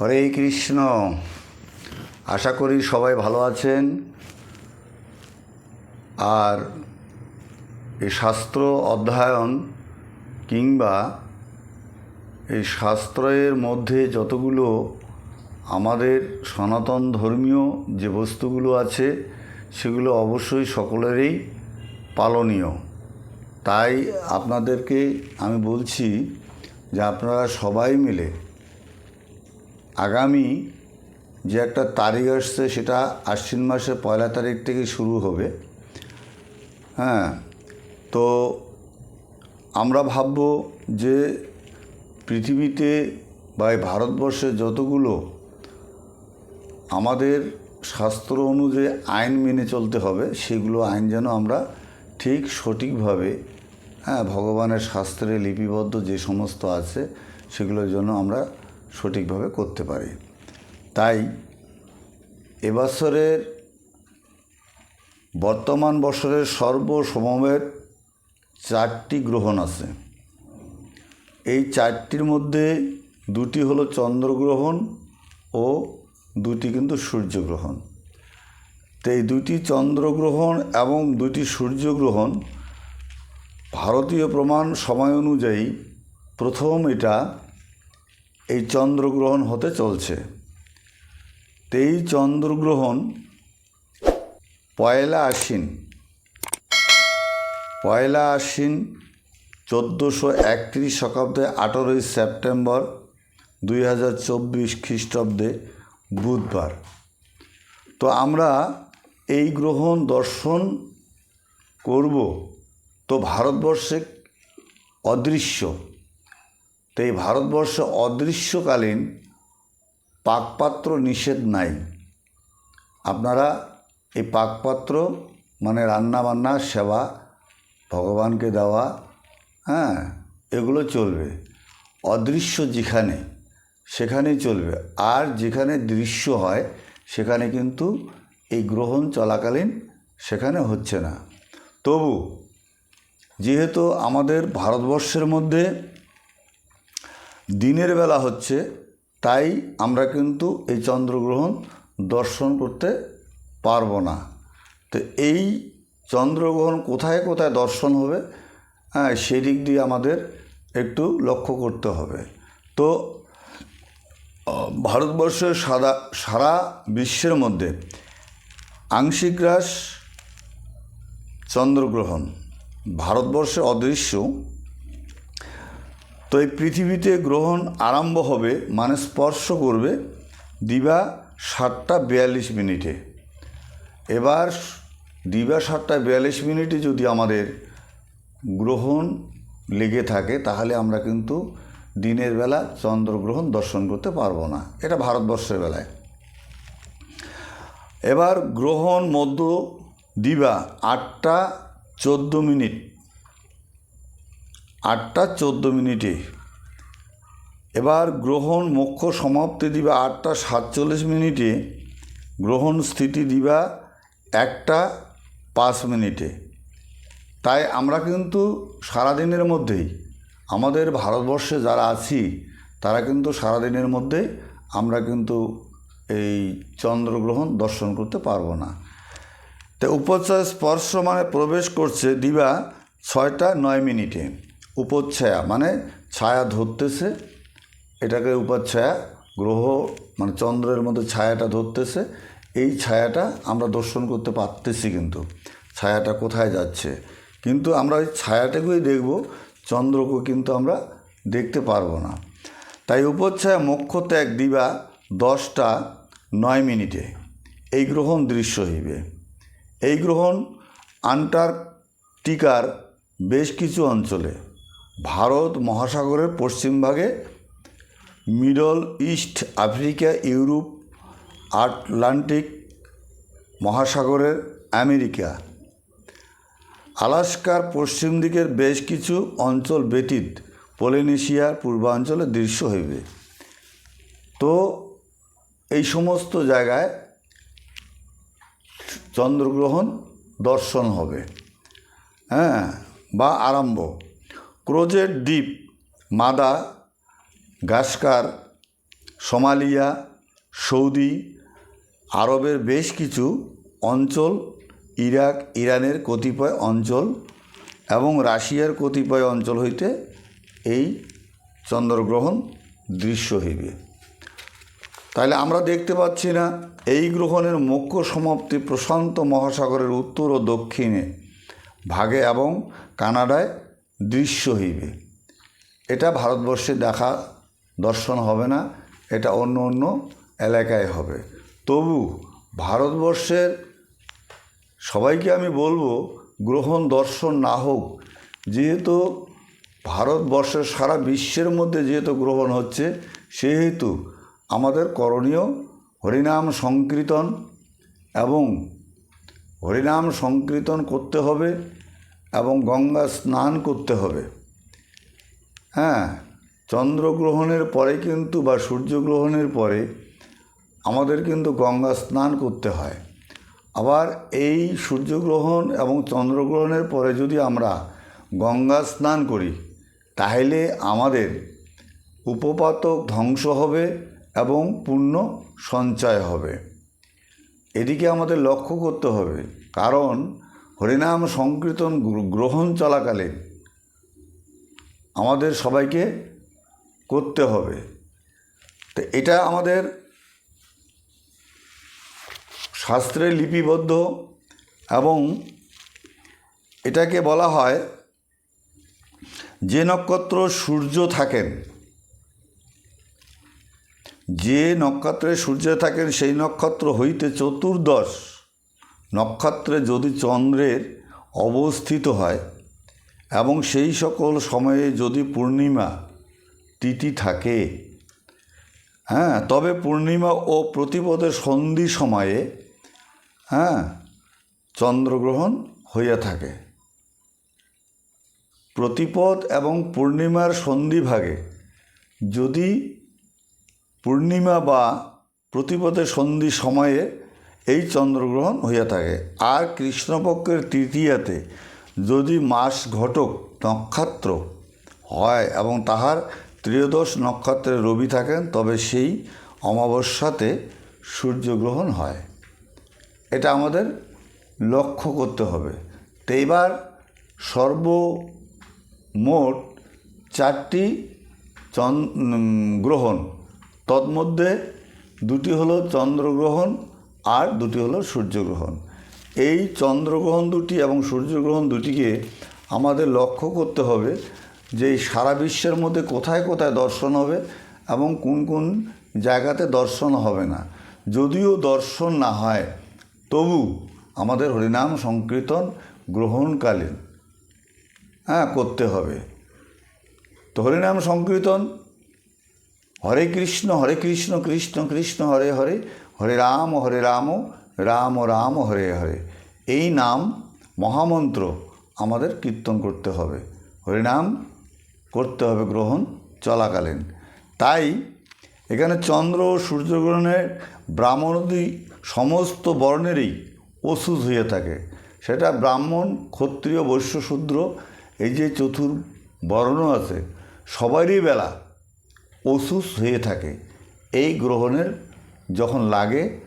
হরে কৃষ্ণ। আশা করি সবাই ভালো আছেন। আর এই শাস্ত্র অধ্যয়ন কিংবা এই শাস্ত্রের মধ্যে যতগুলো আমাদের সনাতন ধর্মীয় যে বস্তুগুলো আছে, সেগুলো অবশ্যই সকলেরই পালনীয়। তাই আপনাদেরকে আমি বলছি যে আপনারা সবাই মিলে আগামী যে একটা তারিখ আসছে সেটা আশ্বিন মাসের পয়লা তারিখ থেকে শুরু হবে। হ্যাঁ তো আমরা ভাবব যে পৃথিবীতে বা এই ভারতবর্ষে যতগুলো আমাদের শাস্ত্র অনুযায়ী আইন মেনে চলতে হবে, সেগুলো আইন যেন আমরা ঠিক সঠিকভাবে হ্যাঁ ভগবানের শাস্ত্রে লিপিবদ্ধ যে সমস্ত আছে, সেগুলোর জন্য আমরা সঠিকভাবে করতে পারে। তাই এবছরের বর্তমান বছরের সর্বসমবেত চারটি গ্রহণ আছে। এই চারটির মধ্যে দুটি হলো চন্দ্রগ্রহণ ও দুটি কিন্তু সূর্যগ্রহণ। তো এই দুটি চন্দ্রগ্রহণ এবং দুটি সূর্যগ্রহণ ভারতীয় প্রমাণ সময় অনুযায়ী প্রথম এটা এই চন্দ্রগ্রহণ হতে চলছে। তো এই চন্দ্রগ্রহণ পয়লা আশ্বিন পয়লা আশ্বিন চোদ্দোশো একত্রিশ শতাব্দে আঠেরোই সেপ্টেম্বর দুই হাজার চব্বিশ খ্রিস্টাব্দে বুধবার। তো আমরা এই গ্রহণ দর্শন করব তো ভারতবর্ষে অদৃশ্য। তো এই ভারতবর্ষ অদৃশ্যকালীন পাকপাত্র নিষেধ নাই। আপনারা এই পাকপাত্র মানে রান্নাবান্না, সেবা ভগবানকে দেওয়া হ্যাঁ এগুলো চলবে। অদৃশ্য যেখানে, সেখানেই চলবে। আর যেখানে দৃশ্য হয়, সেখানে কিন্তু এই গ্রহণ চলাকালীন সেখানে হচ্ছে না। তবু, যেহেতু আমাদের ভারতবর্ষের মধ্যে দিনের বেলা হচ্ছে, তাই আমরা কিন্তু এই চন্দ্রগ্রহণ দর্শন করতে পারব না। তো এই চন্দ্রগ্রহণ কোথায় কোথায় দর্শন হবে হ্যাঁ সেই দিক দিয়ে আমাদের একটু লক্ষ্য করতে হবে। তো ভারতবর্ষের সাদা, সারা বিশ্বের মধ্যে আংশিক হ্রাস চন্দ্রগ্রহণ ভারতবর্ষে অদৃশ্য তো এই পৃথিবীতে গ্রহণ আরম্ভ হবে মানে স্পর্শ করবে, দিবা সাতটা বিয়াল্লিশ মিনিটে। এবার দিবা সাতটা বিয়াল্লিশ মিনিটে যদি আমাদের গ্রহণ লেগে থাকে, তাহলে আমরা কিন্তু দিনের বেলা চন্দ্রগ্রহণ দর্শন করতে পারব না। এটা ভারতবর্ষের বেলায়। এবার গ্রহণ মধ্য দিবা আটটা চোদ্দ মিনিট। আটটা চোদ্দ মিনিটে। এবার গ্রহণ মুখ্য সমাপ্তি দিবা আটটা সাতচল্লিশ মিনিটে। গ্রহণ স্থিতি দিবা একটা পাঁচ মিনিটে। তাই আমরা কিন্তু সারাদিনের মধ্যেই, আমাদের ভারতবর্ষে যারা আছি, তারা কিন্তু সারাদিনের মধ্যেই আমরা কিন্তু এই চন্দ্রগ্রহণ দর্শন করতে পারব না। তো উপচ্ছায়া স্পর্শ মানে প্রবেশ করছে দিবা ছয়টা নয় মিনিটে। উপচ্ছায়া মানে ছায়া ধরতেছে, এটাকে উপাচ্ছায়া, গ্রহ মানে চন্দ্রের মধ্যে ছায়াটা ধরতেছে, এই ছায়াটা আমরা দর্শন করতে পারতেছি কিন্তু, ছায়াটা কোথায় যাচ্ছে? কিন্তু আমরা ওই ছায়াটাকেই দেখব, চন্দ্রকে কিন্তু আমরা দেখতে পারব না। তাই উপচ্ছায়া মোক্ষ ত্যাগ দিবা, দশটা, নয় মিনিটে, এই গ্রহণ দৃশ্য হইবে। এই গ্রহণ আন্টার্কটিকার বেশ কিছু অঞ্চলে ভারত মহাসাগরের পশ্চিমভাগে middle east Africa, Europe, Atlantic মহাসাগরের আমেরিকা। আলাস্কার পশ্চিম দিকের বেশ কিছু অঞ্চল ব্যতীত পলিনেশিয়ার পূর্বাঞ্চলে দৃশ্য হইবে। তো, এই সমস্ত জায়গায় চন্দ্রগ্রহণ দর্শন হবে হ্যাঁ বা আরম্ভ। ক্রোজের দ্বীপ মাদা, গাস্কার, সোমালিয়া, সৌদি আরবের বেশ কিছু অঞ্চল, ইরাক, ইরানের কতিপয় অঞ্চল এবং রাশিয়ার কতিপয় অঞ্চল হইতে এই চন্দ্রগ্রহণ দৃশ্য হইবে। তাহলে আমরা দেখতে পাচ্ছি না, এই গ্রহণের মুখ্য সমাপ্তি প্রশান্ত মহাসাগরের উত্তর ও দক্ষিণে ভাগে এবং কানাডায় দৃশ্য হইবে এটা ভারতবর্ষে দেখা দর্শন হবে না, এটা অন্য অন্য এলাকায় হবে। তবু ভারতবর্ষের, সবাইকে আমি বলব, গ্রহণ দর্শন না হোক, যেহেতু ভারতবর্ষের সারা বিশ্বের মধ্যে যেহেতু গ্রহণ হচ্ছে, সেহেতু আমাদের করণীয় হরিনাম সংকীর্তন এবং হরিনাম সংকীর্তন করতে হবে। এবং গঙ্গা স্নান করতে হবে। হ্যাঁ চন্দ্রগ্রহণের পরে কিন্তু বা সূর্যগ্রহণের পরে আমাদের কিন্তু গঙ্গা স্নান করতে হয়। আবার এই সূর্যগ্রহণ এবং চন্দ্রগ্রহণের পরে যদি আমরা গঙ্গা স্নান করি, তাহলে আমাদের উপপাতক ধ্বংস হবে এবং পূর্ণ সঞ্চয় হবে। এদিকে আমাদের লক্ষ্য করতে হবে, কারণ হরিনাম সংকীর্তন গ্র- গ্রহণ চলাকালীন আমাদের সবাইকে করতে হবে। তো এটা আমাদের শাস্ত্রে লিপিবদ্ধ এবং এটাকে বলা হয় যে নক্ষত্র সূর্য থাকেন, যে নক্ষত্রে সূর্য থাকেন সেই নক্ষত্র হইতে চতুর্দশ। নক্ষত্রে যদি চন্দ্রের অবস্থিত হয় এবং সেই সকল সময়ে যদি পূর্ণিমা তিথি থাকে হ্যাঁ তবে পূর্ণিমা ও প্রতিপদের সন্ধি সময়ে হ্যাঁ চন্দ্রগ্রহণ হইয়া থাকে। প্রতিপদ এবং পূর্ণিমার সন্ধিভাগে যদি পূর্ণিমা বা প্রতিপদের সন্ধি সময়ে এই চন্দ্রগ্রহণ হইয়া থাকে। আর কৃষ্ণপক্ষের তৃতীয়াতে যদি মাস ঘটক নক্ষত্র হয় এবং তাহার ত্রয়োদশ নক্ষত্রে রবি থাকেন, তবে সেই অমাবস্যাতে সূর্যগ্রহণ হয়। এটা আমাদের লক্ষ্য করতে হবে। তো এবার সর্বমোট চারটি চন গ্রহণ। তন্মধ্যে দুটি হলো চন্দ্রগ্রহণ আর দুটি হলো সূর্যগ্রহণ। এই চন্দ্রগ্রহণ দুটি এবং সূর্যগ্রহণ দুটিকে আমাদের লক্ষ্য করতে হবে যে সারা বিশ্বের মধ্যে কোথায় কোথায় দর্শন হবে এবং কোন কোন জায়গাতে দর্শন হবে না। যদিও দর্শন না হয়, তবু আমাদের হরিনাম সংকীর্তন গ্রহণকালীন হ্যাঁ করতে হবে। তো হরিনাম সংকীর্তন, হরে কৃষ্ণ হরে কৃষ্ণ কৃষ্ণ কৃষ্ণ, হরে হরে হরে রাম হরে রাম রাম রাম, হরে হরে। এই নাম মহামন্ত্র আমাদের কীর্তন করতে হবে। হরিনাম করতে হবে গ্রহণ চলাকালীন। তাই এখানে চন্দ্র ও সূর্যগ্রহণের ব্রাহ্মণদি সমস্ত বর্ণেরই অসুধ হয়ে থাকে। সেটা ব্রাহ্মণ, ক্ষত্রিয় বৈশ্য শূদ্র এই যে চতুর বর্ণ আছে, সবারই বেলা অসুস হয়ে থাকে। এই গ্রহণের যখন লাগে,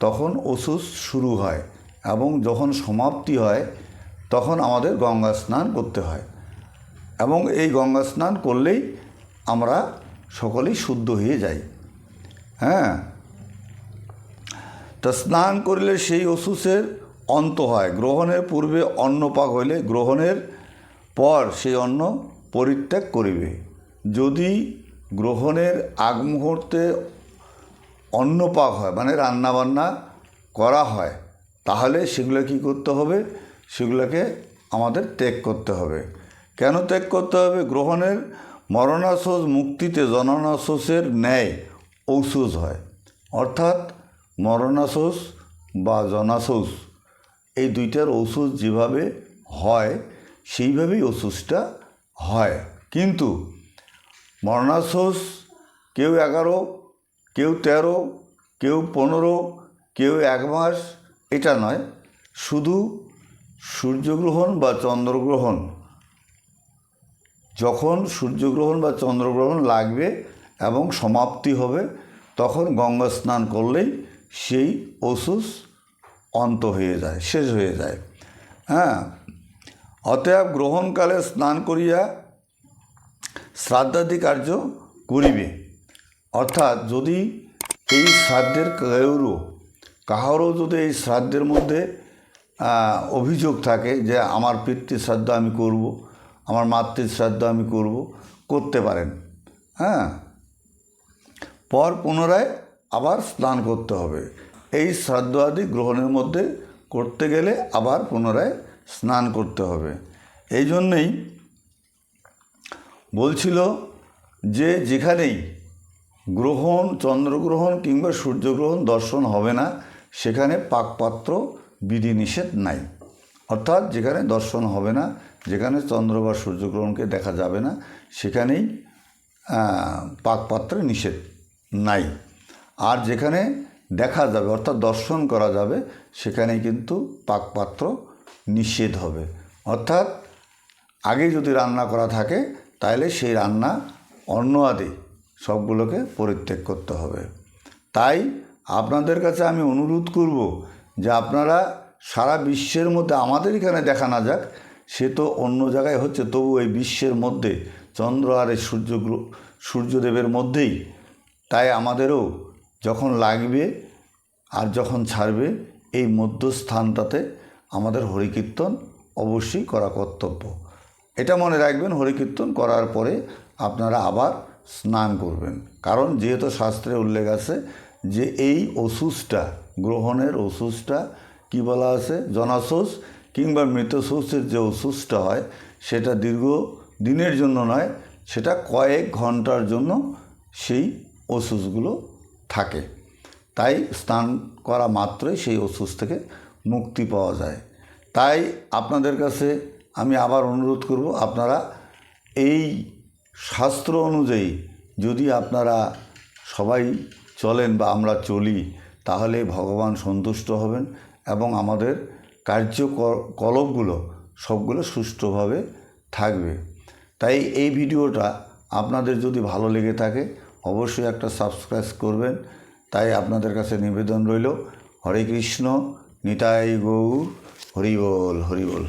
তখন অসুস শুরু হয় এবং যখন সমাপ্তি হয়, তখন আমাদের গঙ্গা স্নান করতে হয়। এবং এই গঙ্গা স্নান করলেই আমরা সকলেই শুদ্ধ হয়ে যাই। হ্যাঁ? তা স্নান করলে সেই অসুসের অন্ত হয়। গ্রহণের পূর্বে অন্নপাক হইলে গ্রহণের পর সেই অন্ন পরিত্যাগ করিবে। যদি গ্রহণের আগ মুহূর্তে অন্নপাক হয় মানে রান্নাবান্না করা হয়, তাহলে সেগুলো কী করতে হবে? সেগুলোকে আমাদের ত্যাগ করতে হবে। কেন ত্যাগ করতে হবে? গ্রহণের মরণাশোষ মুক্তিতে জননাশোষের ন্যায় ঔষধ হয়। অর্থাৎ মরণাশোষ বা জনাশোষ এই দুইটার ওষুধ যেভাবে হয়, সেইভাবেই ওষুধটা হয়। কিন্তু মরণাশোষ কেউ এগারো কেউ তেরো, কেউ পনেরো, কেউ এক মাস, এটা নয়। শুধু সূর্যগ্রহণ বা চন্দ্রগ্রহণ। যখন সূর্যগ্রহণ বা চন্দ্রগ্রহণ লাগবে এবং সমাপ্তি হবে, তখন গঙ্গা স্নান করলেই সেই অসুস অন্ত হয়ে যায়, শেষ হয়ে যায়। হ্যাঁ অতএব গ্রহণকালে স্নান করিয়া শ্রাদ্ধাদি কার্য করিবে। অর্থাৎ যদি এই শ্রাদ্ধের কেউরও কাহারও যদি এই শ্রাদ্ধের মধ্যে অভিযোগ থাকে যে আমার পিতৃ শ্রাদ্ধ আমি করব, আমার মাতৃ শ্রাদ্ধ আমি করব, করতে পারেন। হ্যাঁ? পর পুনরায় আবার স্নান করতে হবে। এই শ্রাদ্ধ আদি গ্রহণের মধ্যে করতে গেলে আবার পুনরায় স্নান করতে হবে। এই জন্যেই বলছিল যে যেখানেই গ্রহণ, চন্দ্রগ্রহণ কিংবা সূর্যগ্রহণ দর্শন হবে না। সেখানে পাকপাত্র, বিধিনিষেধ নাই। অর্থাৎ যেখানে দর্শন হবে না, যেখানে চন্দ্র বা সূর্যগ্রহণকে দেখা যাবে না, সেখানেই পাকপাত্রে নিষেধ নাই। আর যেখানে দেখা যাবে, অর্থাৎ দর্শন করা যাবে, সেখানে কিন্তু পাকপাত্র নিষেধ হবে। অর্থাৎ আগে যদি রান্না করা থাকে তাহলে সেই রান্না অন্ন আদি সবগুলোকে পরিত্যাগ করতে হবে। তাই আপনাদের কাছে আমি অনুরোধ করব যে আপনারা সারা বিশ্বের মধ্যে আমাদের এখানে দেখা না যাক, সে তো অন্য জায়গায় হচ্ছে তবু এই বিশ্বের মধ্যে চন্দ্র আর এই সূর্য সূর্যদেবের মধ্যেই। তাই আমাদেরও যখন লাগবে আর যখন ছাড়বে, এই মধ্যস্থানটাতে আমাদের হরিকীর্তন অবশ্যই করা কর্তব্য। এটা মনে রাখবেন, হরিকীর্তন করার পরে আপনারা আবার স্নান করবেন। কারণ যেহেতু শাস্ত্রে উল্লেখ আছে যে এই ওষুধটা গ্রহণের ওষুধটা কি বলা আছে? জনাশোষ কিংবা মৃতশোষের যে ওষুধটা হয়, সেটা দীর্ঘ দিনের জন্য নয়, সেটা কয়েক ঘণ্টার জন্য সেই ওষুধগুলো থাকে। তাই স্নান করা মাত্রই সেই ওষুধ থেকে মুক্তি পাওয়া যায়। তাই আপনাদের কাছে আমি আবার অনুরোধ করব, আপনারা এই শাস্ত্র অনুযায়ী যদি আপনারা সবাই চলেন বা আমরা চলি, তাহলে ভগবান সন্তুষ্ট হবেন এবং আমাদের কার্যকলাপগুলো সবগুলো সুষ্ঠুভাবে থাকবে। তাই এই ভিডিওটা আপনাদের যদি ভালো লেগে থাকে, অবশ্যই একটা সাবস্ক্রাইব করবেন। তাই আপনাদের কাছে নিবেদন রইল, হরে কৃষ্ণ, নিতাই গৌর হরিবল হরিবল